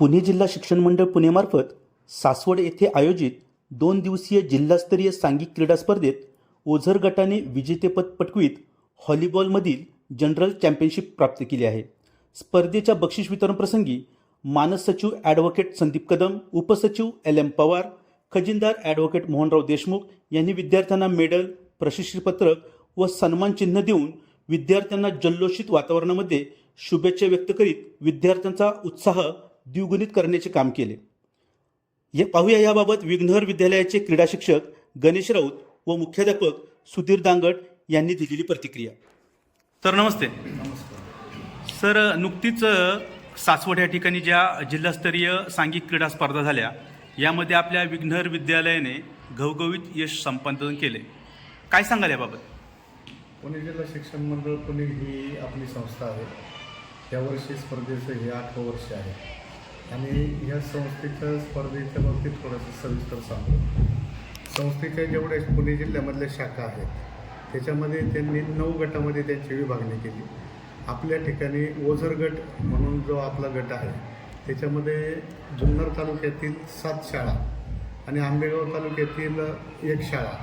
पुणे जिल्हा शिक्षण मंडळ पुणेमार्फत सासवड येथे आयोजित दोन दिवसीय जिल्हास्तरीय सांघिक क्रीडा स्पर्धेत ओझर गटाने विजेतेपद पटकवीत हॉलीबॉलमधील जनरल चॅम्पियनशिप प्राप्त केली आहे. स्पर्धेच्या बक्षीस वितरण प्रसंगी मानस सचिव ॲडव्होकेट संदीप कदम उपसचिव एल एम पवार खजिनदार ॲडव्होकेट मोहनराव देशमुख यांनी विद्यार्थ्यांना मेडल प्रशस्तीपत्रक व सन्मान चिन्ह देऊन विद्यार्थ्यांना जल्लोषित वातावरणामध्ये शुभेच्छा व्यक्त करीत विद्यार्थ्यांचा उत्साह द्विगुणित करण्याचे काम केले. हे पाहूया याबाबत विघ्नहर विद्यालयाचे क्रीडा शिक्षक गणेश राऊत व मुख्याध्यापक सुधीर दांगट यांनी दिलेली प्रतिक्रिया. तर नमस्ते. सर नुकतीच सासवड या ठिकाणी ज्या जिल्हास्तरीय सांघिक क्रीडा स्पर्धा झाल्या यामध्ये आपल्या विघ्नहर विद्यालयाने घवघवीत यश संपादन केले. काय सांगाल याबाबत? पुणे जिल्हा शिक्षण मंडळ पुणे ही आपली संस्था आहे. यावर्षी स्पर्धेचं हे आठवं वर्ष आहे. आणि या संस्थेच्या स्पर्धेच्या बाबतीत थोडंसं सविस्तर सांगतो संस्थेच्या जेवढ्या पुणे जिल्ह्यामधल्या शाखा आहेत त्याच्यामध्ये त्यांनी नऊ गटामध्ये त्यांची विभागणी केली. आपल्या ठिकाणी ओझर गट म्हणून जो आपला गट आहे त्याच्यामध्ये जुन्नर तालुक्यातील सात शाळा आणि आंबेगाव तालुक्यातील एक शाळा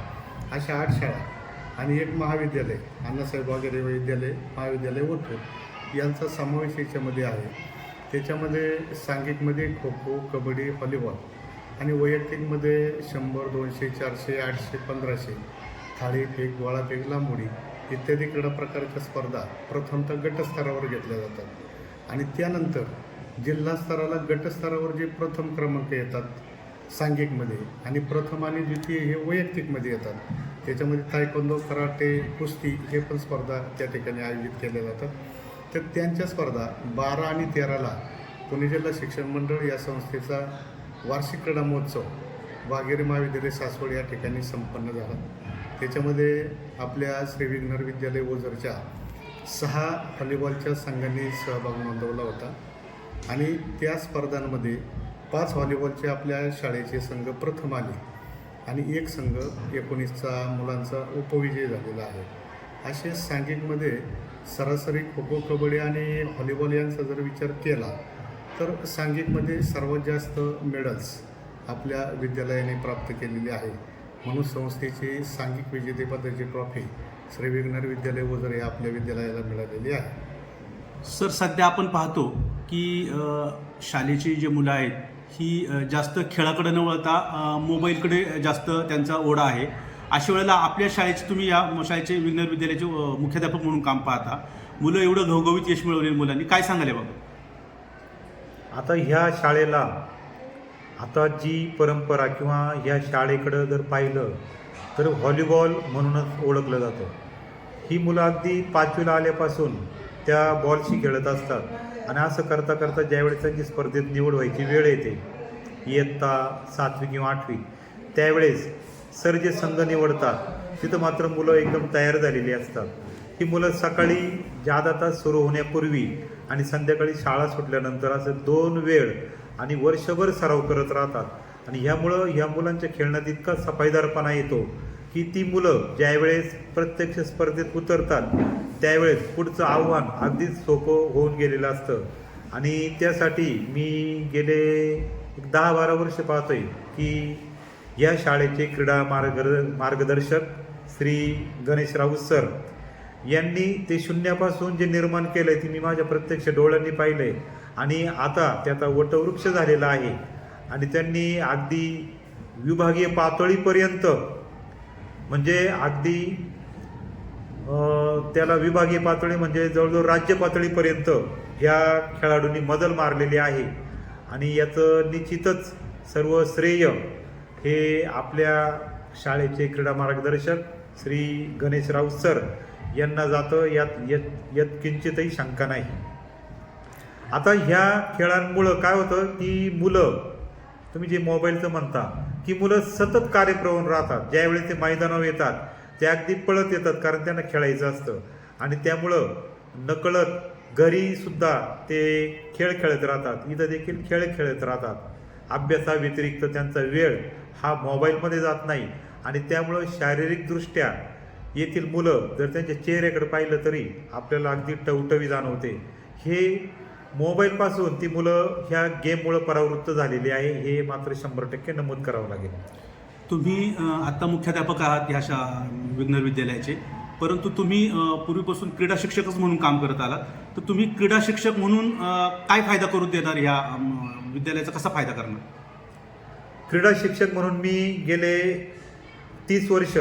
अशा आठ शाळा आणि एक महाविद्यालय अण्णासाहेब वगैरे विद्यालय महाविद्यालय ओतूर यांचा समावेश याच्यामध्ये आहे. त्याच्यामध्ये सांघिकमध्ये खो खो कबड्डी व्हॉलीबॉल आणि वैयक्तिकमध्ये शंभर दोनशे चारशे आठशे पंधराशे थाळी फेक गोळा फेक लांबोडी इत्यादी क्रीडा प्रकारच्या स्पर्धा प्रथमतः गटस्तरावर घेतल्या जातात. आणि त्यानंतर जिल्हा स्तराला गटस्तरावर जे प्रथम क्रमांक येतात सांघिकमध्ये आणि प्रथम आणि द्वितीय हे वैयक्तिकमध्ये येतात. त्याच्यामध्ये तायकोंदो कराटे कुस्ती हे पण स्पर्धा त्या ठिकाणी आयोजित केल्या जातात. तर त्यांच्या स्पर्धा बारा आणि तेराला पुणे जिल्हा शिक्षण मंडळ या संस्थेचा वार्षिक क्रीडा महोत्सव वाघेरे महाविद्यालय सासवड या ठिकाणी संपन्न झाला. त्याच्यामध्ये आपल्या श्री विघ्नर विद्यालय ओझरच्या सहा व्हॉलीबॉलच्या संघांनी सहभाग नोंदवला होता. आणि त्या स्पर्धांमध्ये पाच व्हॉलीबॉलचे आपल्या शाळेचे संघ प्रथम आले आणि एक संघ एकोणीसचा मुलांचा उपविजय झालेला आहे. असे सांघिकमध्ये सरासरी खो खो कबड्डी आणि व्हॉलीबॉल यांचा जर विचार केला तर सांघिकमध्ये सर्वात जास्त मेडल्स आपल्या विद्यालयाने प्राप्त केलेली आहे. म्हणून संस्थेची सांघिक विजेतेपदाची ट्रॉफी श्री विघ्नर विद्यालय वगैरे आपल्या विद्यालयाला मिळालेली आहे. सर सध्या आपण पाहतो की शालेची शाळेची जी मुलं आहेत ही जास्त खेळाकडे न वळता मोबाईलकडे जास्त त्यांचा ओढा आहे. अशा वेळेला आपल्या शाळेचे तुम्ही या शाळेचे विज्ञान विद्यालयाचे मुख्याध्यापक म्हणून काम पाहता. मुलं एवढं घवघवीत यश मिळवले मुलांनी. काय सांगाल बाबा आता ह्या शाळेला आता जी परंपरा किंवा ह्या शाळेकडं जर पाहिलं तर व्हॉलीबॉल म्हणूनच ओळखलं जातं. ही मुलं अगदी पाचवीला आल्यापासून त्या बॉलशी खेळत असतात. आणि असं करता करता ज्यावेळेस त्यांची स्पर्धेत निवड व्हायची वेळ येते इयत्ता सातवी किंवा आठवी त्यावेळेस सर जे संघ निवडतात तिथं मात्र मुलं एकदम तयार झालेली असतात. ही मुलं सकाळी जादा तास सुरू होण्यापूर्वी आणि संध्याकाळी शाळा सुटल्यानंतर असं दोन वेळ आणि वर्षभर सराव करत राहतात. आणि ह्यामुळं ह्या मुलांच्या खेळण्यात इतका सफाईदारपणा येतो की ती मुलं ज्यावेळेस प्रत्यक्ष स्पर्धेत उतरतात त्यावेळेस पुढचं आव्हान अगदीच सोपं होऊन गेलेलं असतं. आणि त्यासाठी मी गेले एक दहा बारा वर्ष पाहतोय की या शाळेचे क्रीडा मार्ग मार्गदर्शक श्री गणेश राऊत सर यांनी ते शून्यापासून जे निर्माण केलं आहे ते मी माझ्या प्रत्यक्ष डोळ्यांनी पाहिलं आहे आणि आता त्याचा वटवृक्ष झालेला आहे. आणि त्यांनी अगदी विभागीय पातळीपर्यंत म्हणजे अगदी त्याला विभागीय पातळी म्हणजे जवळजवळ राज्य पातळीपर्यंत या खेळाडूंनी मदल मारलेली आहे. आणि याचं निश्चितच सर्व श्रेय हे आपल्या शाळेचे क्रीडा मार्गदर्शक श्री गणेश राऊत सर यांना जातं यात यत यत किंचितही शंका नाही. आता ह्या खेळांमुळं काय होतं की मुलं तुम्ही जे मोबाईलचं म्हणता की मुलं सतत कार्यप्रवण राहतात ज्यावेळी ते मैदानावर येतात ते अगदी पळत येतात कारण त्यांना खेळायचं असतं. आणि त्यामुळं नकळत घरीसुद्धा ते खेळ खेळत राहतात. इथं देखील खेळ खेळत राहतात. अभ्यासाव्यतिरिक्त त्यांचा वेळ हा मोबाईलमध्ये जात नाही. आणि त्यामुळं शारीरिकदृष्ट्या येथील मुलं जर त्यांच्या चेहऱ्याकडे पाहिलं तरी आपल्याला अगदी टवटवी जाणवते. हे मोबाईलपासून ती मुलं ह्या गेममुळं परावृत्त झालेली आहे. हे मात्र शंभर टक्के नमूद करावं लागेल. तुम्ही आत्ता मुख्याध्यापक आहात ह्या शा विज्ञान विद्यालयाचे. परंतु तुम्ही पूर्वीपासून क्रीडा शिक्षकच म्हणून काम करत आलात. तर तुम्ही क्रीडा शिक्षक म्हणून काय फायदा करून देणार ह्या विद्यालयाचा कसा फायदा करणार? क्रीडा शिक्षक म्हणून मी गेले तीस वर्ष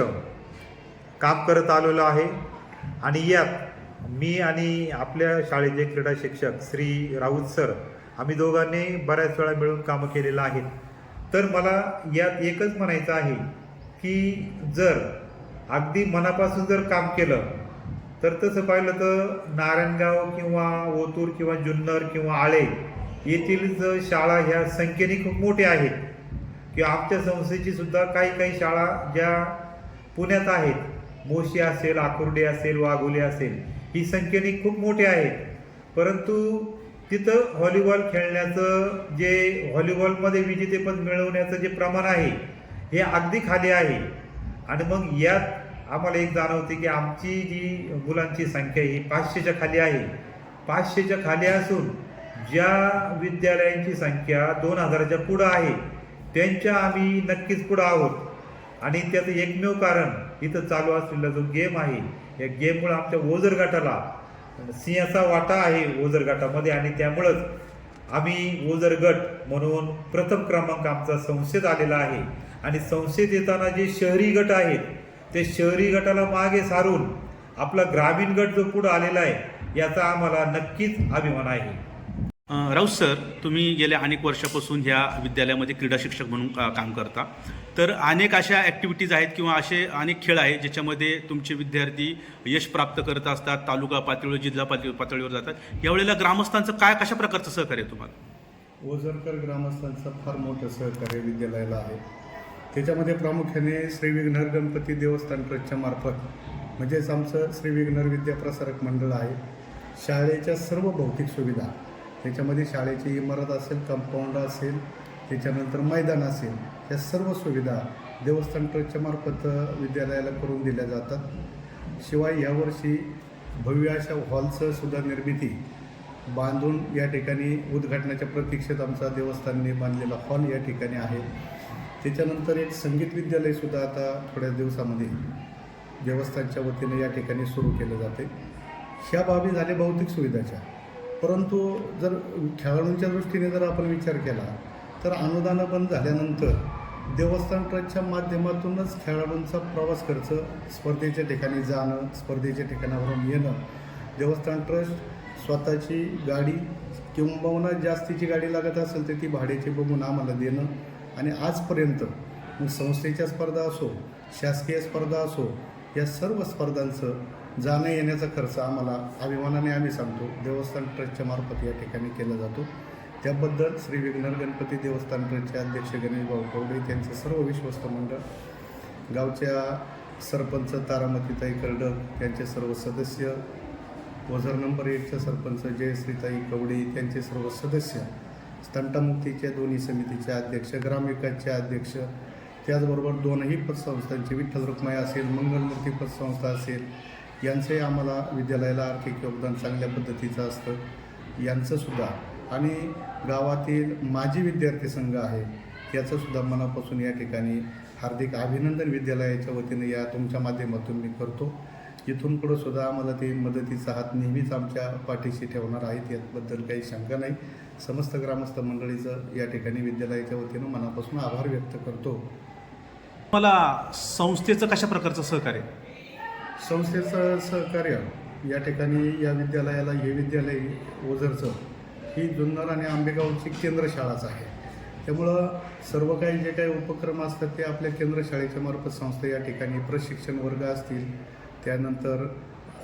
काम करत आलेलो आहे आणि यात मी आणि आपल्या शाळेचे क्रीडा शिक्षक श्री राऊत सर आम्ही दोघांनी बऱ्याच वेळा मिळून कामं केलेलं आहेत. तर मला यात एकच म्हणायचं आहे की जर अगदी मनापासून जर काम केलं तर तसं पाहिलं तर नारायणगाव किंवा ओतूर किंवा जुन्नर किंवा आळे येथील शाळा ह्या संख्येने खूप मोठ्या आहेत. किंवा आमच्या संस्थेची सुद्धा काही काही शाळा ज्या पुण्यात आहेत मोशी असेल आकुर्डे असेल वाघोली असेल ही संख्येने खूप मोठे आहेत. परंतु तिथं व्हॉलीबॉल खेळण्याचं जे व्हॉलीबॉलमध्ये विजेतेपद मिळवण्याचं जे प्रमाण आहे हे अगदी खाली आहे. आणि मग यात आम्हाला एक जाणवते की आमची जी मुलांची संख्या ही पाचशेच्या खाली आहे. पाचशेच्या खाली असून ज्या विद्यालयांची संख्या दोन हजाराच्या पुढं आहे त्यांच्या आम्ही नक्कीच पुढं आहोत. आणि त्याचं एकमेव कारण इथं चालू असलेला जो गेम आहे या गेममुळे आमच्या ओझर गटाला सिंहाचा वाटा आहे ओझर गटामध्ये आणि त्यामुळंच आम्ही ओझर गट म्हणून प्रथम क्रमांक आमचा संस्थेत आलेला आहे. आणि संस्थेत येताना जे शहरी गट आहेत ते शहरी गटाला मागे सारून आपला ग्रामीण गट जो पुढे आलेला आहे याचा आम्हाला नक्कीच अभिमान आहे. राऊत सर तुम्ही गेल्या अनेक वर्षापासून ह्या विद्यालयामध्ये क्रीडा शिक्षक म्हणून का- काम करता. तर अनेक अशा ॲक्टिव्हिटीज आहेत किंवा असे अनेक खेळ आहेत ज्याच्यामध्ये तुमचे विद्यार्थी यश प्राप्त करत असतात तालुका पातळीवर जिल्हा पातळी पातळीवर जातात. यावेळेला ग्रामस्थांचं काय कशा प्रकारचं सहकार्य आहे तुम्हाला? ओझरकर ग्रामस्थांचं फार मोठं सहकार्य विद्यालयाला आहे. त्याच्यामध्ये प्रामुख्याने श्री विघ्नर गणपती देवस्थान ट्रस्टच्या मार्फत म्हणजेच आमचं श्री विघ्नर विद्याप्रसारक मंडळ आहे. शाळेच्या सर्व भौतिक सुविधा त्याच्यामध्ये शाळेची इमारत असेल कंपाऊंड असेल त्याच्यानंतर मैदान असेल या सर्व सुविधा देवस्थान ट्रस्टच्या मार्फत विद्यालयाला करून दिल्या जातात. शिवाय यावर्षी भव्य अशा हॉलचं सुद्धा निर्मिती बांधून या ठिकाणी उद्घाटनाच्या प्रतीक्षेत आमचा देवस्थानने बांधलेला हॉल या ठिकाणी आहे. त्याच्यानंतर एक संगीत विद्यालयसुद्धा आता थोड्या दिवसामध्ये देवस्थानच्या वतीने या ठिकाणी सुरू केलं जाते. ह्या बाबी झाल्या भौतिक सुविधाच्या. परंतु जर खेळाडूंच्या दृष्टीने जर आपण विचार केला तर अनुदानं बंद झाल्यानंतर देवस्थान ट्रस्टच्या माध्यमातूनच खेळाडूंचा प्रवास खर्च स्पर्धेच्या ठिकाणी जाणं स्पर्धेच्या ठिकाणावरून येणं देवस्थान ट्रस्ट स्वतःची गाडी किंबहुना जास्तीची गाडी लागत असेल तर ती भाड्याची बघून आम्हाला देणं आणि आजपर्यंत मग संस्थेच्या स्पर्धा असो शासकीय स्पर्धा असो या सर्व स्पर्धांचं जाणं येण्याचा खर्च आम्हाला अभिमानाने आम्ही सांगतो. देवस्थान ट्रस्टच्या मार्फत या ठिकाणी केला जातो. त्याबद्दल श्री विघ्नर गणपती देवस्थान ट्रस्टचे अध्यक्ष गणेश भाऊ कवडे त्यांचे सर्व विश्वस्त मंडळ गावच्या सरपंच तारामतीताई कर्डक यांचे सर्व सदस्य वझर नंबर एकच्या सरपंच जयश्रीताई कवडे त्यांचे सर्व सदस्य स्तंटामुक्तीच्या दोन्ही समितीचे अध्यक्ष ग्रामविकासचे अध्यक्ष त्याचबरोबर दोनही पतसंस्थांचे विठ्ठल रुक्माई असेल मंगलमूर्ती पतसंस्था असेल यांचंही आम्हाला विद्यालयाला आर्थिक योगदान चांगल्या पद्धतीचं असतं. यांचंसुद्धा आणि गावातील माजी विद्यार्थी संघ आहे याचंसुद्धा मनापासून या ठिकाणी हार्दिक अभिनंदन विद्यालयाच्या वतीने या तुमच्या माध्यमातून मी करतो. इथून पुढं सुद्धा आम्हाला ते मदतीचा हात नेहमीच आमच्या पाठीशी ठेवणार आहेत याबद्दल काही शंका नाही. समस्त ग्रामस्थ मंडळीचं या ठिकाणी विद्यालयाच्या वतीनं मनापासून आभार व्यक्त करतो मला संस्थेचं कशा प्रकारचं सहकार्य? संस्थेचं सहकार्य या ठिकाणी या विद्यालयाला हे विद्यालय ओझरचं ही जुन्नर आणि आंबेगावची केंद्रशाळाच आहे त्यामुळं सर्व काही जे काही उपक्रम असतात ते आपल्या केंद्रशाळेच्या मार्फत संस्था या ठिकाणी प्रशिक्षण वर्ग असतील त्यानंतर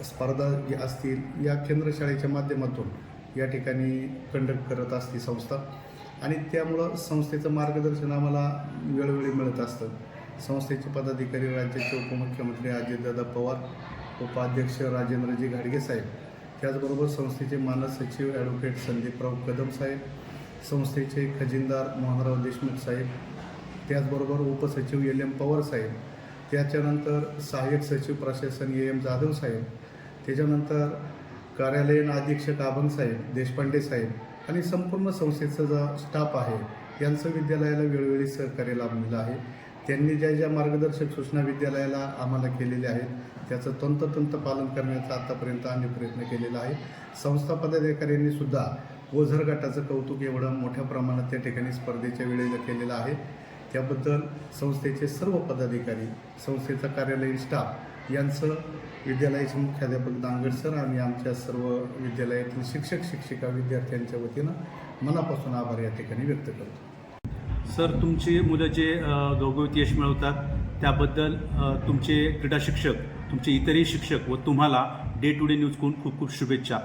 स्पर्धा जे असतील या केंद्रशाळेच्या माध्यमातून या ठिकाणी कंडक्ट करत असते संस्था. आणि त्यामुळं संस्थेचं मार्गदर्शन आम्हाला वेळोवेळी मिळत असतं. संस्थेचे पदाधिकारी राज्याचे उपमुख्यमंत्री अजितदादा पवार उपाध्यक्ष राजेंद्रजी घाडगे साहेब. त्याचबरोबर संस्थेचे मानस सचिव ॲडव्होकेट संदीपराव कदम साहेब संस्थेचे खजिनदार मोहनराव देशमुख साहेब त्याचबरोबर उपसचिव एल एम पवार साहेब. त्याच्यानंतर सहाय्यक सचिव प्रशासन ए एम जाधव साहेब. त्याच्यानंतर कार्यालयीन अधीक्षक आबंग साहेब देशपांडे साहेब आणि संपूर्ण संस्थेचा जो स्टाफ आहे यांचं विद्यालयाला वेळोवेळी सहकार्य लाभलेलं आहे. त्यांनी ज्या ज्या मार्गदर्शक सूचना विद्यालयाला आम्हाला केलेल्या आहेत त्याचं तंततंत पालन करण्याचा आतापर्यंत आम्ही प्रयत्न केलेला आहे. संस्था पदाधिकाऱ्यांनी सुद्धा ओझर गटाचं कौतुक एवढं मोठ्या प्रमाणात त्या ठिकाणी स्पर्धेच्या वेळेला केलेलं आहे. त्याबद्दल संस्थेचे सर्व पदाधिकारी संस्थेचा कार्यालयीन स्टाफ यांचं विद्यालयाचे मुख्याध्यापक दांगड सर आणि आमच्या सर्व विद्यालयातील शिक्षक शिक्षिका विद्यार्थ्यांच्या वतीनं मनापासून आभार या ठिकाणी व्यक्त करतो. सर तुमची मुलं जे अ, यश मिळवतात त्याबद्दल तुमचे क्रीडा शिक्षक तुमचे इतरही शिक्षक व तुम्हाला डे टू डे न्यूजकडून खूप खूप शुभेच्छा.